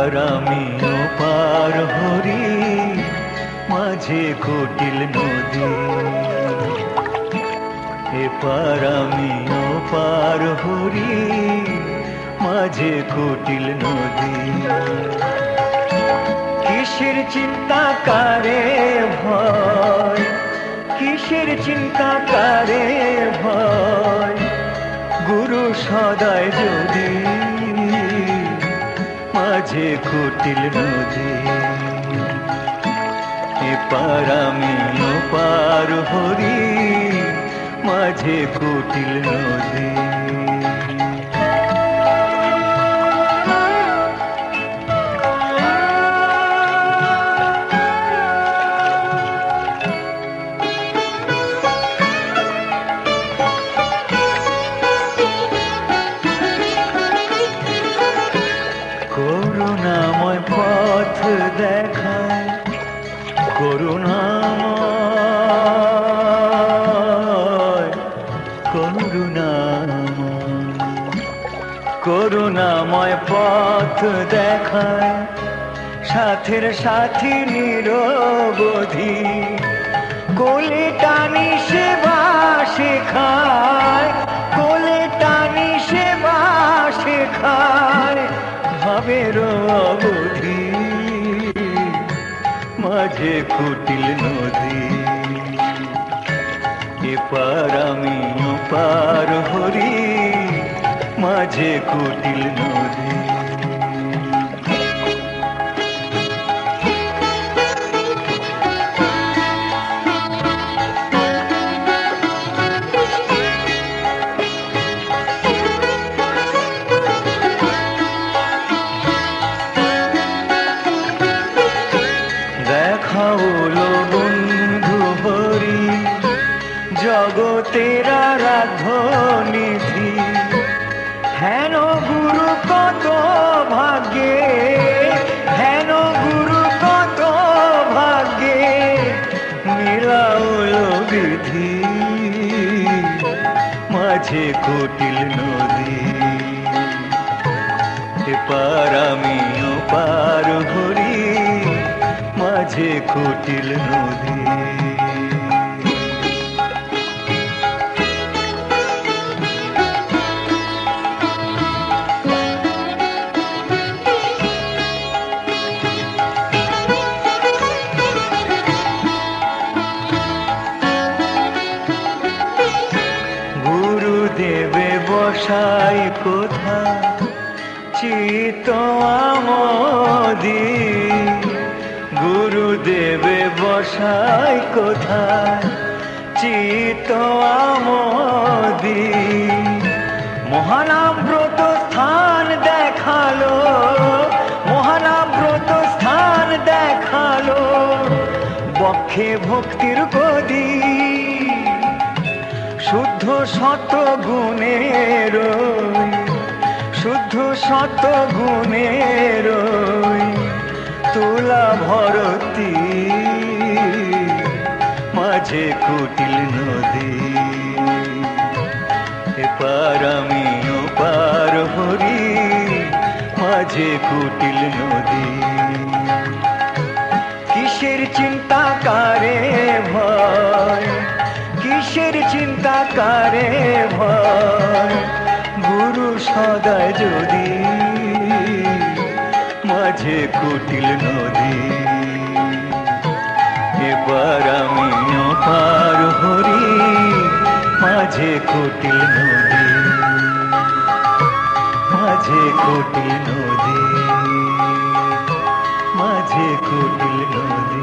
আমি ওপার হরি, মাঝে কুটিল নদী। এপার আমি ওপার হরি, মাঝে কুটিল নদী। কিসের চিন্তা কারে ভয়? কিসের চিন্তা কারে ভয়? গুরু সদায় যদি মাঝে কুটিল নদী। এপার আমি ওপার হরি মাঝে কুটিল নদী। করুণাময় করুণাময় করুণাময় পথ দেখায় সাথের সাথী নিরবধি কোলে টানি সেবা মাঝে ফুটিল নদী। এপার আমি পার হরি মাঝে কুটিল নদী। মিলাউল বিধি মাঝে কটিল নদী। এপার আমি পার ঘুরি মাঝে কটিল নদী। বসাই কোথা চিত আমদি। গুরুদেবে বসাই কোথা চিত আমদি। মহানাম ব্রত স্থান দেখাল। মহানাম ব্রত স্থান দেখাল। বক্ষে ভক্তির গদি। শুদ্ধ শত গুণের শুদ্ধ শত গুণের তুলা ভরতি মাঝে কুটিল নদী। এপার আমি পার হরি, মাঝে কুটিল নদী। কিসের চিন্তা কারে ভয়? কিসের চিন্তা কারে ভয়? গুরু সদায় যদি মাঝে কুটিল নদী, এবার আমি পার হরি, মাঝে কুটিল নদী, মাঝে কুটিল নদী, মাঝে কুটিল নদী।